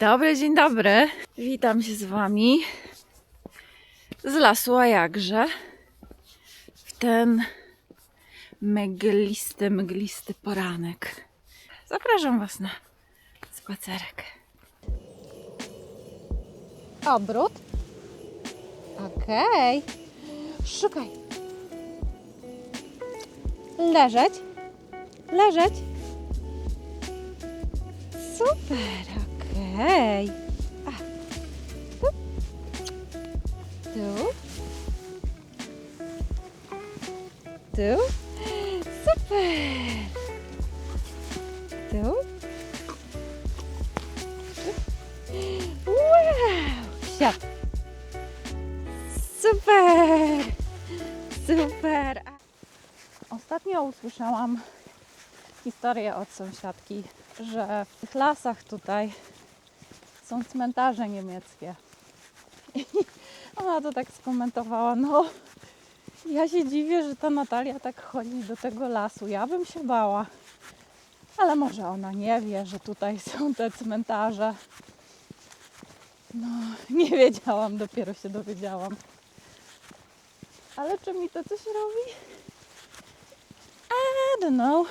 Dobry, dzień dobry. Witam się z Wami z lasu, a jakże w ten mglisty, mglisty poranek. Zapraszam Was na spacerek. Obrót. Okej. Szukaj. Leżeć. Leżeć. Super, A. Tu. Tu. Tu. Super. Tu. Wow! Siad. Super! Super! Ostatnio usłyszałam historię od sąsiadki, że w tych lasach tutaj są cmentarze niemieckie. I ona to tak skomentowała, no ja się dziwię, że ta Natalia tak chodzi do tego lasu. Ja bym się bała. Ale może ona nie wie, że tutaj są te cmentarze. No, nie wiedziałam, dopiero się dowiedziałam. Ale czy mi to coś robi? I don't know.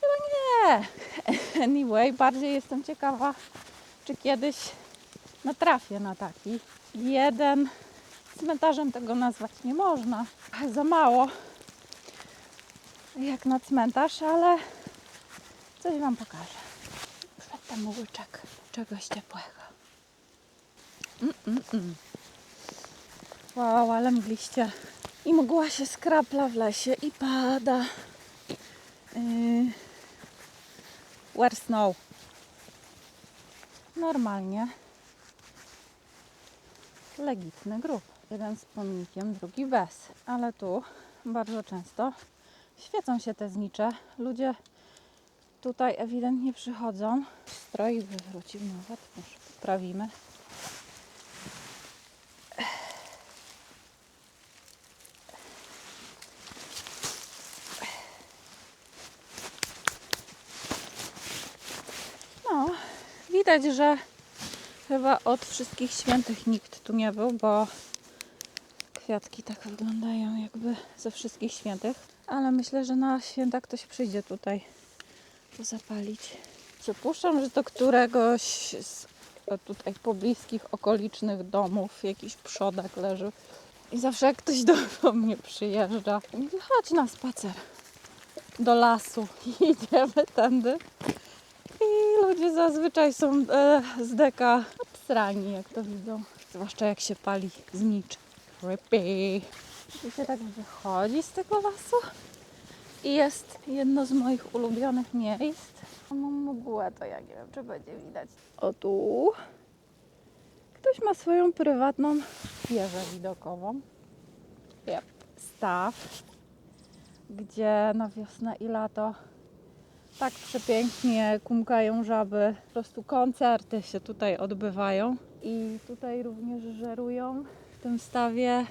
Chyba nie. Anyway, bardziej jestem ciekawa, czy kiedyś natrafię na taki. Jeden cmentarzem tego nazwać nie można. Za mało jak na cmentarz, ale coś Wam pokażę. Przedtem łyczek czegoś ciepłego. Mm, mm, mm. Wow, ale mgliście. I mgła się skrapla w lesie i pada. Yy... Where snow? Normalnie. Legitny grób. Jeden z pomnikiem, drugi bez. Ale tu bardzo często świecą się te znicze. Ludzie tutaj ewidentnie przychodzą. Stroj wywrócił nawet. Może poprawimy. No, widać, że chyba od wszystkich świętych nikt tu nie był, bo kwiatki tak wyglądają jakby ze wszystkich świętych. Ale myślę, że na święta ktoś przyjdzie tutaj to zapalić. Przypuszczam, że to któregoś z o tutaj pobliskich, okolicznych domów jakiś przodek leży. I zawsze jak ktoś do, mnie przyjeżdża, mówię, chodź na spacer do lasu. I idziemy tędy. Ludzie zazwyczaj są e, z deka obsrani, jak to widzą. Zwłaszcza jak się pali znicz. Creepy. I się tak wychodzi z tego lasu. I jest jedno z moich ulubionych miejsc. Mam mgłę, to ja nie wiem, czy będzie widać. O tu. Ktoś ma swoją prywatną wieżę widokową. Yep. Staw, gdzie na wiosnę i lato tak przepięknie kumkają żaby. Po prostu koncerty się tutaj odbywają. I tutaj również żerują w tym stawie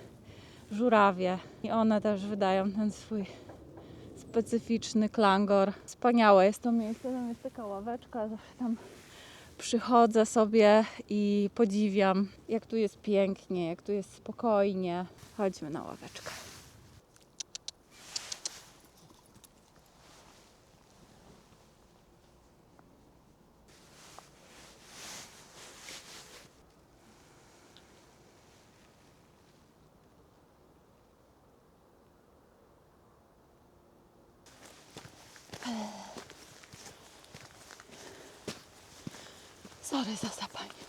żurawie. I one też wydają ten swój specyficzny klangor. Wspaniałe jest to miejsce, tam jest taka ławeczka, zawsze tam przychodzę sobie i podziwiam, jak tu jest pięknie, jak tu jest spokojnie. Chodźmy na ławeczkę. Sorry za zapanie.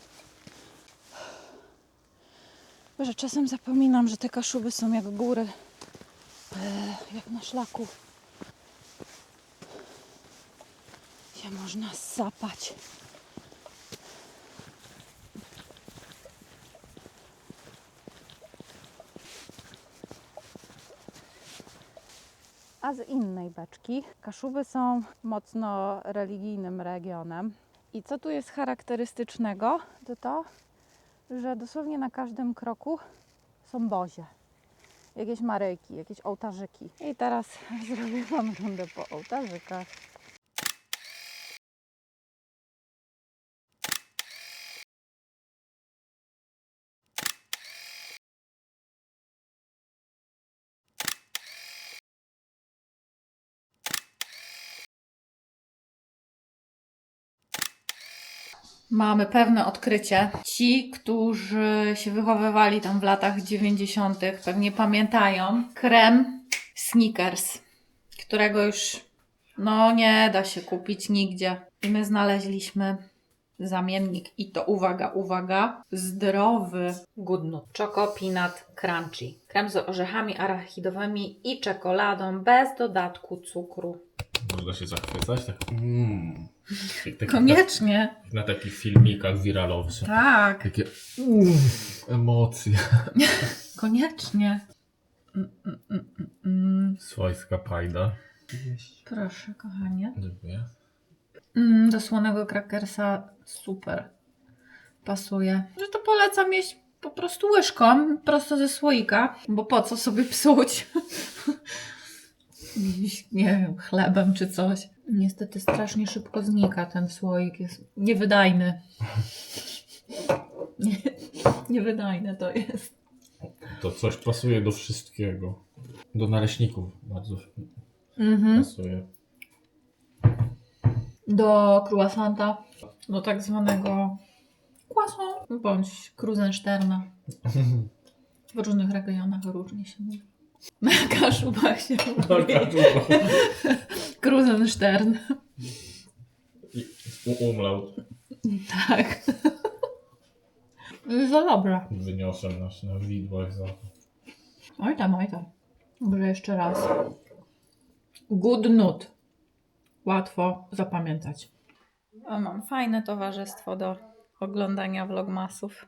Boże, czasem zapominam, że te kaszuby są jak góry. E, jak na szlaku. Się można sapać. A z innej beczki Kaszuby są mocno religijnym regionem. I co tu jest charakterystycznego, to to, że dosłownie na każdym kroku są bozie. Jakieś maryjki, jakieś ołtarzyki. I teraz zrobię Wam rundę po ołtarzykach. Mamy pewne odkrycie. Ci, którzy się wychowywali tam w latach 90., pewnie pamiętają krem Snickers, którego już no nie da się kupić nigdzie. I my znaleźliśmy zamiennik i to uwaga, uwaga, zdrowy Good Nut. Choco Peanut Crunchy. Krem z orzechami arachidowymi i czekoladą bez dodatku cukru. Można się zachwycać, tak. Mm. Taki- Koniecznie. jak Na takich filmikach wiralowych Tak, takie uff, emocje. koniecznie. Mm, mm, mm, mm, mm. Swojska pajda. Proszę, kochanie. Dziękuję. Mm, do słonego krakersa super pasuje. Że to polecam jeść po prostu łyżką, prosto ze słoika, bo po co sobie psuć? Nie wiem, chlebem czy coś. Niestety strasznie szybko znika ten słoik, jest niewydajny. Nie, niewydajne to jest. To coś pasuje do wszystkiego. Do naleśników bardzo Mhm. pasuje. Do croissanta, do tak zwanego croissant bądź Krusensterna. W różnych regionach różnie się mówi. Na Kaszubach się mówi Krusenstern. I u- umlaut Tak. Za dobre. wyniosę nas na widłach za to. Oj tam, oj tam. Może jeszcze raz. Good nut. Łatwo zapamiętać. O, mam fajne towarzystwo do oglądania vlogmasów.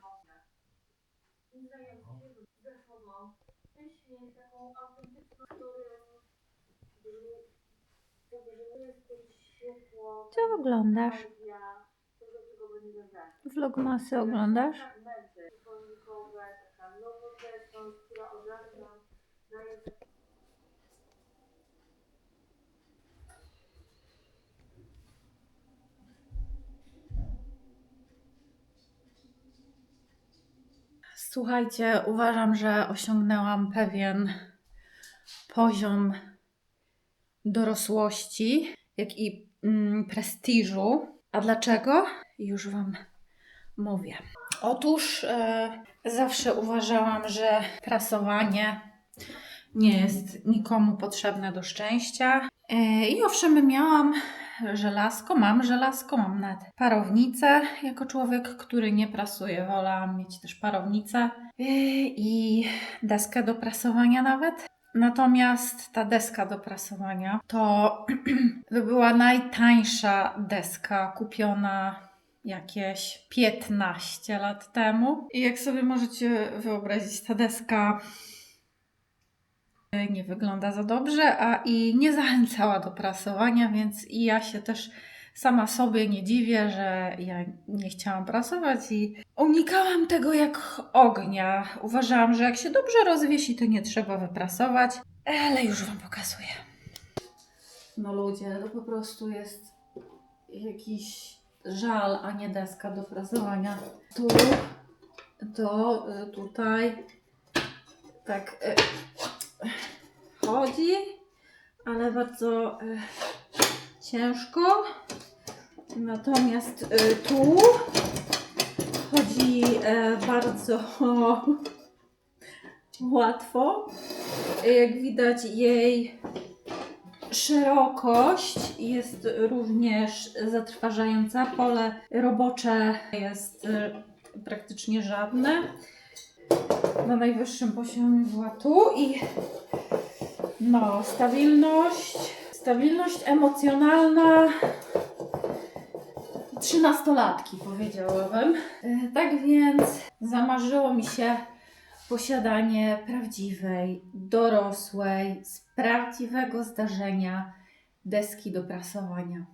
Co oglądasz? Vlogmasy oglądasz? Słuchajcie, uważam, że osiągnęłam pewien poziom dorosłości, jak i mm, prestiżu. A dlaczego? Już Wam mówię. Otóż e, zawsze uważałam, że prasowanie nie jest nikomu potrzebne do szczęścia. E, I owszem, miałam żelazko, mam żelazko, mam nawet parownicę. Jako człowiek, który nie prasuje, wolałam mieć też parownicę e, i deskę do prasowania nawet. Natomiast ta deska do prasowania to, to była najtańsza deska kupiona jakieś 15 lat temu. I jak sobie możecie wyobrazić, ta deska nie wygląda za dobrze, a i nie zachęcała do prasowania, więc i ja się też sama sobie nie dziwię, że ja nie chciałam prasować i unikałam tego jak ognia. Uważałam, że jak się dobrze rozwiesi, to nie trzeba wyprasować, ale już Wam pokazuję. No ludzie, to po prostu jest jakiś żal, a nie deska do prasowania. Tu, to, y, tutaj, tak y, chodzi, ale bardzo y, ciężko. Natomiast y, tu chodzi e, bardzo łatwo. Jak widać, jej szerokość jest również zatrważająca. Pole robocze jest y, praktycznie żadne. Na najwyższym poziomie była tu i no, stabilność, stabilność emocjonalna trzynastolatki powiedziałabym. E, Tak więc zamarzyło mi się posiadanie prawdziwej, dorosłej, z prawdziwego zdarzenia deski do prasowania.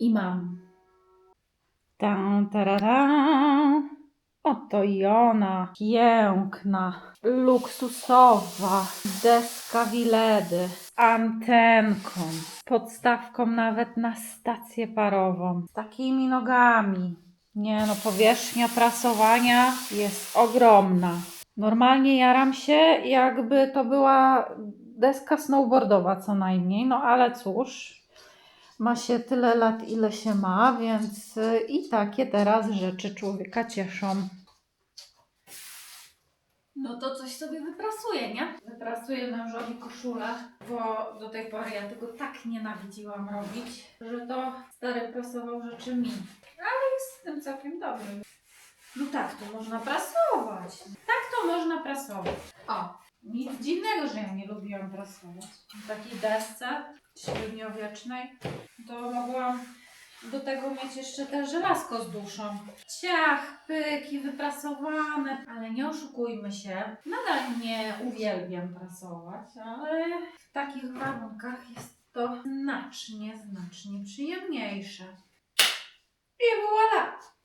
I mam. Tam, tararam. Oto i ona, piękna, luksusowa deska Wiledy antenką, podstawką nawet na stację parową, z takimi nogami. Nie no, powierzchnia prasowania jest ogromna. Normalnie jaram się, jakby to była deska snowboardowa co najmniej, no ale cóż, ma się tyle lat, ile się ma, więc y, i takie teraz rzeczy człowieka cieszą. No to coś sobie wyprasuję, nie? Wyprasuję mężowi koszulę, bo do tej pory ja tego tak nienawidziłam robić, że to stary prasował rzeczy mi. Ale jest z tym całkiem dobry. No tak, to można prasować. Tak to można prasować. O, nic dziwnego, że ja nie lubiłam prasować. W takiej desce średniowiecznej to mogłam do tego mieć jeszcze te żelazko z duszą. Ciach, pyki wyprasowane, ale nie oszukujmy się. Nadal nie uwielbiam prasować, ale w takich warunkach jest to znacznie, znacznie przyjemniejsze. I voilà!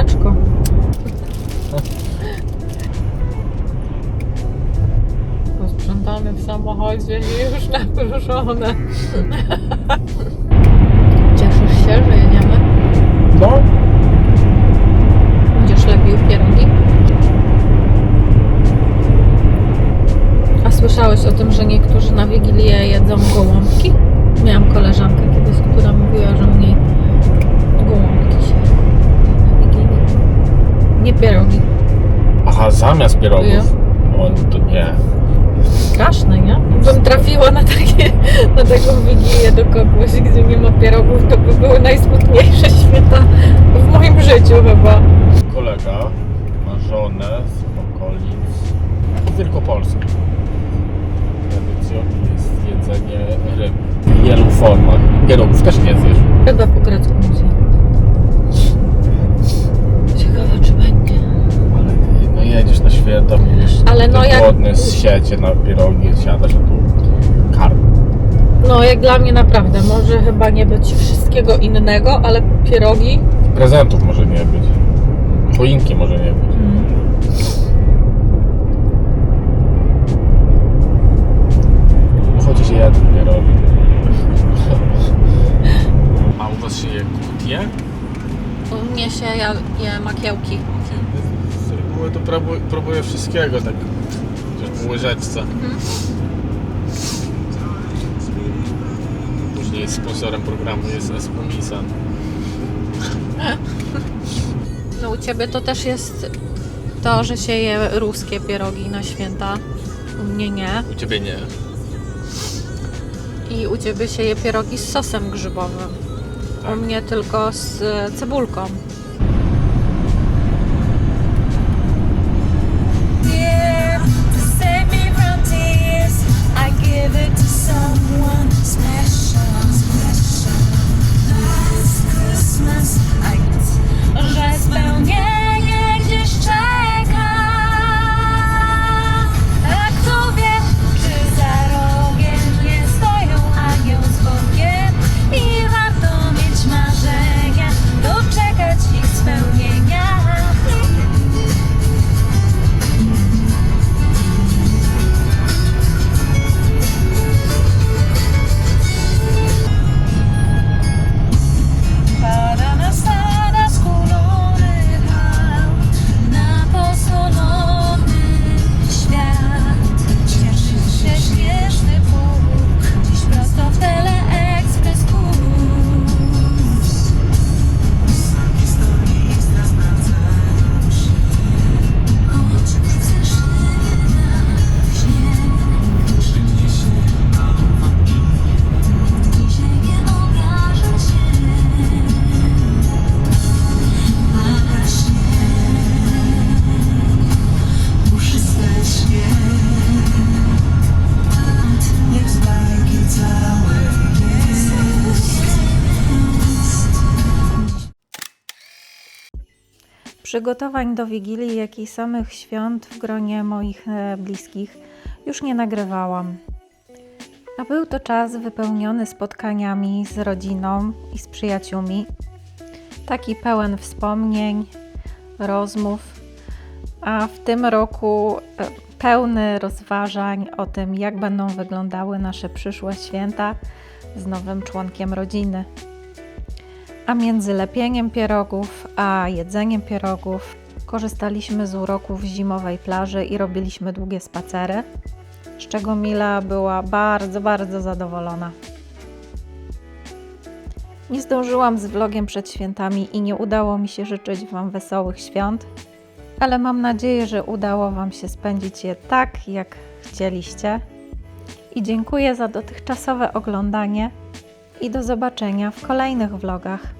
Słoneczko. Posprzątane w samochodzie i już napruszone. Cieszysz się, że jedziemy? No, zamiast Ja. pierogów. O, to nie. Straszne, nie? Bym trafiła na, takie, na taką Wigilię do kogoś, gdzie nie ma pierogów, to by były najsmutniejsze święta w moim życiu chyba. Kolega ma żonę z okolic Wielkopolski. Tradycją jest jedzenie ryb w wielu formach. Pierogów też nie zjesz. Chyba po grecku Głodny, siecie na pierogi, siadasz, a tu karp. No, jak dla mnie naprawdę, może chyba nie być wszystkiego innego, ale pierogi. Prezentów może nie być. Choinki może nie być. Chociaż ja nie robię. A u was się je kutie? U mnie się ja, je makiełki. Z reguły to próbuję, próbuję wszystkiego, tak po łyżeczce. Później sponsorem programu jest Espumisan. No u Ciebie to też jest to, że się je ruskie pierogi na święta. U mnie nie. U Ciebie nie. I u Ciebie się je pierogi z sosem grzybowym. Tak. U mnie tylko z e, cebulką. Przygotowań do Wigilii, jak i samych świąt w gronie moich e, bliskich już nie nagrywałam. A był to czas wypełniony spotkaniami z rodziną i z przyjaciółmi. Taki pełen wspomnień, rozmów, a w tym roku e, pełny rozważań o tym, jak będą wyglądały nasze przyszłe święta z nowym członkiem rodziny. A między lepieniem pierogów a jedzeniem pierogów korzystaliśmy z uroków zimowej plaży i robiliśmy długie spacery, z czego Mila była bardzo, bardzo zadowolona. Nie zdążyłam z vlogiem przed świętami i nie udało mi się życzyć Wam wesołych świąt, ale mam nadzieję, że udało Wam się spędzić je tak, jak chcieliście. I dziękuję za dotychczasowe oglądanie i do zobaczenia w kolejnych vlogach.